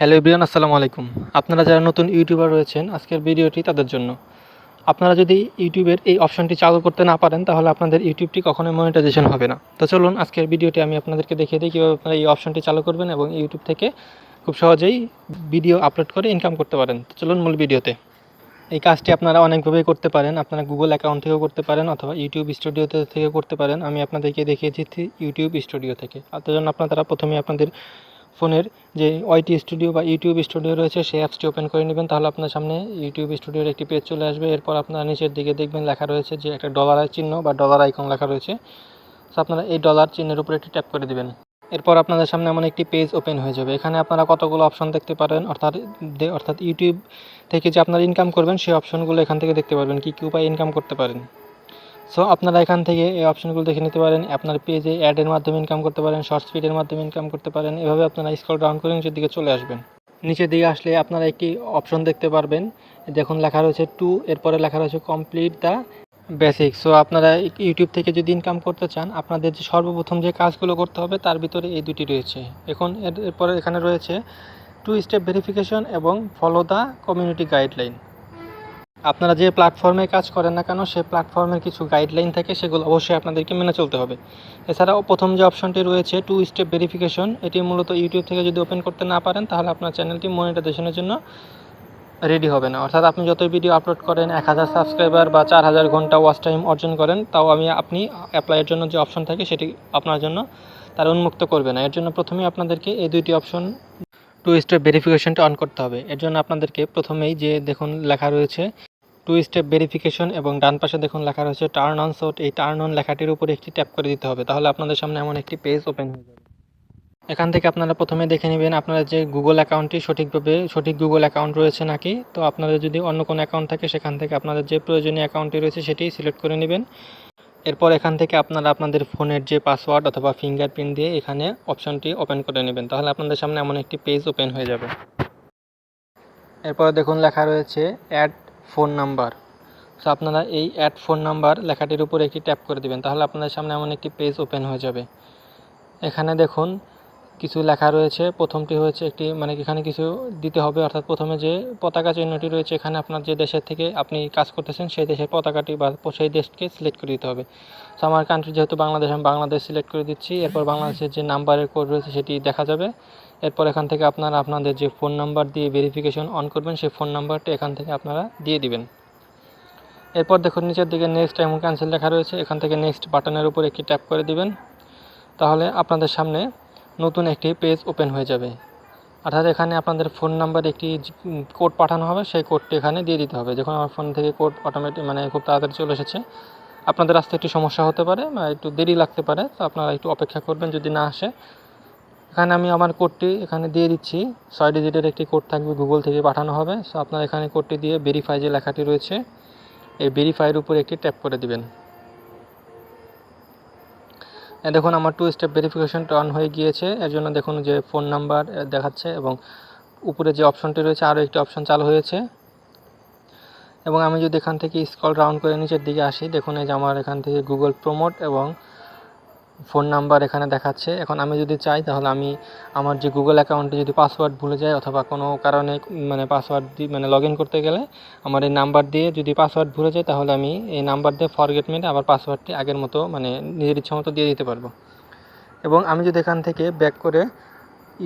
Hello ইব্রিয়ান আসসালামু আলাইকুম। আপনারা যারা নতুন ইউটিউবার রয়েছেন, আজকের ভিডিওটি তাদের জন্য। আপনারা যদি ইউটিউবের এই অপশনটি চালু করতে না পারেন, তাহলে আপনাদের ইউটিউবটি কখনোই মনিটাইজেশন হবে না। তো চলুন, আজকের ভিডিওটি আমি আপনাদেরকে দেখিয়ে দিই কীভাবে আপনারা এই অপশনটি চালু করবেন এবং ইউটিউব থেকে খুব সহজেই ভিডিও আপলোড করে ইনকাম করতে পারেন। তো চলুন মূল ভিডিওতে। এই কাজটি আপনারা অনেকভাবেই করতে পারেন। আপনারা গুগল অ্যাকাউন্ট থেকেও করতে পারেন অথবা ইউটিউব স্টুডিও থেকে করতে পারেন। আমি আপনাদেরকে দেখিয়েছি ইউটিউব স্টুডিও থেকে। তার জন্য আপনারা প্রথমে আপনাদের ফোনের যে ওয়াইটি স্টুডিও বা ইউটিউব স্টুডিও রয়েছে, সেই অ্যাপসটি ওপেন করে নেবেন। তাহলে আপনার সামনে ইউটিউব স্টুডিওর একটি পেজ চলে আসবে। এরপর আপনার নিচের দিকে দেখবেন লেখা রয়েছে যে একটা ডলার চিহ্ন বা ডলার আইকন লেখা রয়েছে। তো আপনারা এই ডলার চিহ্নের উপরে একটি ট্যাপ করে দিবেন। এরপর আপনাদের সামনে এমন একটি পেজ ওপেন হয়ে যাবে। এখানে আপনারা কতগুলো অপশন দেখতে পারেন? অর্থাৎ অর্থাৎ ইউটিউব থেকে যে আপনারা ইনকাম করবেন, সেই অপশনগুলো এখান থেকে দেখতে পারবেন। কী কী উপায়ে ইনকাম করতে পারেন? সো আপনারা এখান থেকে এই অপশনগুলো দেখে নিতে পারেন। আপনার পেজে অ্যাডের মাধ্যমে ইনকাম করতে পারেন শর্ট স্পিডের মাধ্যমে ইনকাম করতে পারেন। এভাবে আপনারা স্ক্রল ডাউন করে নিচের দিকে চলে আসবেন। নিচের দিকে আসলে আপনারা একটি অপশন দেখতে পারবেন। দেখুন, লেখা রয়েছে টু এরপরে লেখা রয়েছে কমপ্লিট দ্য বেসিক সো আপনারা ইউটিউব থেকে যদি ইনকাম করতে চান, আপনাদের যে সর্বপ্রথম যে কাজগুলো করতে হবে, তার ভিতরে এই দুটি রয়েছে। এখন এর- এরপরে এখানে রয়েছে টু স্টেপ ভেরিফিকেশন এবং ফলো দ্য কমিউনিটি গাইডলাইন আপনারা যে প্ল্যাটফর্মে কাজ করেন না কেন সেই প্ল্যাটফর্মের কিছু গাইডলাইন থাকে, সেগুলো অবশ্যই আপনাদেরকে মেনে চলতে হবে। এছাড়াও প্রথম যে অপশনটি রয়েছে টু স্টেপ ভেরিফিকেশন এটি মূলত ইউটিউব থেকে যদি ওপেন করতে না পারেন, তাহলে আপনার চ্যানেলটি মনিটাইজেশনের জন্য রেডি হবে না। অর্থাৎ আপনি যতই ভিডিও আপলোড করেন, এক হাজার সাবস্ক্রাইবার বা চার হাজার ঘণ্টা ওয়াচ টাইম অর্জন করেন, তাও আমি, আপনি অ্যাপ্লাইয়ের জন্য যে অপশন থাকে, সেটি আপনার জন্য তারা উন্মুক্ত করবে না। এর জন্য প্রথমেই আপনাদেরকে এই দুইটি অপশন টু স্টেপ ভেরিফিকেশনটা অন করতে হবে। এর জন্য আপনাদেরকে প্রথমেই যে দেখুন, লেখা রয়েছে টু স্টেপ ভেরিফিকেশন এবং ডান পাশে দেখুন লেখা রয়েছে টার্ন অন সোট এই টার্ন অন লেখাটির উপরে একটি ট্যাপ করে দিতে হবে। তাহলে আপনাদের সামনে এমন একটি পেজ ওপেন হয়ে যাবে। এখান থেকে আপনারা প্রথমে দেখে নেবেন আপনারা যে গুগল অ্যাকাউন্টটি সঠিকভাবে, সঠিক গুগল অ্যাকাউন্ট রয়েছে নাকি? তো আপনাদের যদি অন্য কোনো অ্যাকাউন্ট থাকে, সেখান থেকে আপনাদের যে প্রয়োজনীয় অ্যাকাউন্টটি রয়েছে সেটি সিলেক্ট করে নেবেন। এরপর এখান থেকে আপনারা আপনাদের ফোনের যে পাসওয়ার্ড অথবা ফিঙ্গারপ্রিন্ট দিয়ে এখানে অপশনটি ওপেন করে নেবেন। তাহলে আপনাদের সামনে এমন একটি পেজ ওপেন হয়ে যাবে। এরপর দেখুন লেখা রয়েছে অ্যাড ফোন নাম্বার। সো আপনারা এই অ্যাড ফোন নাম্বার লেখাটির উপর একটি ট্যাপ করে দিবেন, তাহলে আপনাদের সামনে এমন একটি পেজ ওপেন হয়ে যাবে। এখানে দেখুন কিছু লেখা রয়েছে। প্রথমটি হয়েছে একটি মানে এখানে কিছু দিতে হবে। অর্থাৎ প্রথমে যে পতাকা চিহ্নটি রয়েছে এখানে আপনার যে দেশের থেকে আপনি কাজ করতেছেন, সেই দেশের পতাকাটি বা সেই দেশকে সিলেক্ট করে দিতে হবে। সো আমার কান্ট্রি যেহেতু বাংলাদেশ, আমি বাংলাদেশ সিলেক্ট করে দিচ্ছি। এরপর বাংলাদেশের যে নাম্বারের কোড রয়েছে সেটি দেখা যাবে। এরপর এখান থেকে আপনারা আপনাদের যে ফোন নাম্বার দিয়ে ভেরিফিকেশন অন করবেন, সেই ফোন নাম্বারটি এখান থেকে আপনারা দিয়ে দিবেন। এরপর দেখুন, নিচের দিকে নেক্সট এবং ক্যান্সেল লেখা রয়েছে। এখান থেকে নেক্সট বাটনের উপর একটি ট্যাপ করে দিবেন। তাহলে আপনাদের সামনে নতুন একটি পেজ ওপেন হয়ে যাবে। অর্থাৎ এখানে আপনাদের ফোন নাম্বার একটি কোড পাঠানো হবে, সেই কোডটি এখানে দিয়ে দিতে হবে। যখন আমার ফোন থেকে কোড অটোমেটিক মানে খুব তাড়াতাড়ি চলে এসেছে। আপনাদের আসতে একটু সমস্যা হতে পারে বা একটু দেরি লাগতে পারে, তো আপনারা একটু অপেক্ষা করবেন যদি না আসে। এখানে আমি আমার কোডটি এখানে দিয়ে দিচ্ছি। ছয় ডিজিটের একটি কোড থাকবে গুগল থেকে পাঠানো হবে। সো আপনারা এখানে কোডটি দিয়ে ভেরিফাই যে লেখাটি রয়েছে, এই ভেরিফাইয়ের উপর একটি ট্যাপ করে দিবেন। দেখুন, আমার টু স্টেপ ভেরিফিকেশনটা অন হয়ে গিয়েছে। এর জন্য দেখুন যে ফোন নাম্বার দেখাচ্ছে এবং উপরে যে অপশনটি রয়েছে, আরও একটি অপশন চালু হয়েছে। এবং আমি যদি এখান থেকে স্কল রাউন্ড করে নিচের দিকে আসি, দেখুন এই যে আমার এখান থেকে গুগল প্রমোট এবং ফোন নাম্বার এখানে দেখাচ্ছে। এখন আমি যদি চাই, তাহলে আমি আমার যে গুগল অ্যাকাউন্টে যদি পাসওয়ার্ড ভুলে যাই অথবা কোনো কারণে মানে পাসওয়ার্ড মানে লগ ইন করতে গেলে আমার এই নাম্বার দিয়ে যদি পাসওয়ার্ড ভুলে যাই, তাহলে আমি এই নাম্বার দিয়ে ফরগেট মিটে আবার পাসওয়ার্ডটি আগের মতো মানে নিজের ইচ্ছা মতো দিয়ে দিতে পারব। এবং আমি যদি এখান থেকে ব্যাক করে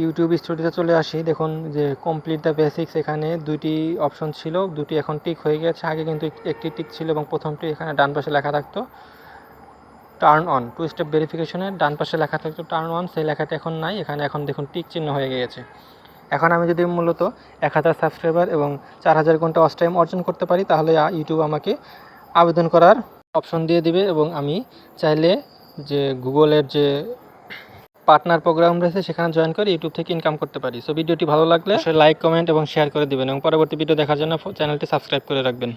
ইউটিউব স্টুডিওতে চলে আসি, দেখুন যে কমপ্লিট দ্য বেসিক্স এখানে দুইটি অপশন ছিল, দুটি এখন টিক হয়ে গেছে। আগে কিন্তু একটি টিক ছিল এবং প্রথমটি এখানে ডান পাশে লেখা থাকতো। টার্ন অন টু স্টেপ ভেরিফিকেশনের ডান পাশে লেখা থাকতো টার্ন অন সেই লেখাটা এখন নাই, এখানে এখন দেখুন টিক চিহ্ন হয়ে গিয়েছে। এখন আমি যদি মূলত এক হাজার সাবস্ক্রাইবার এবং চার হাজার ঘণ্টা ওয়াচ টাইম অর্জন করতে পারি, তাহলে ইউটিউব আমাকে আবেদন করার অপশন দিয়ে দিবে এবং আমি চাইলে যে গুগলের যে পার্টনার প্রোগ্রাম রয়েছে, সেখানে জয়েন করে ইউটিউব থেকে ইনকাম করতে পারি। সো ভিডিওটি ভালো লাগলে লাইক কমেন্ট এবং শেয়ার করে দিবেন এবং পরবর্তী ভিডিও দেখার জন্য চ্যানেলটি সাবস্ক্রাইব করে রাখবেন।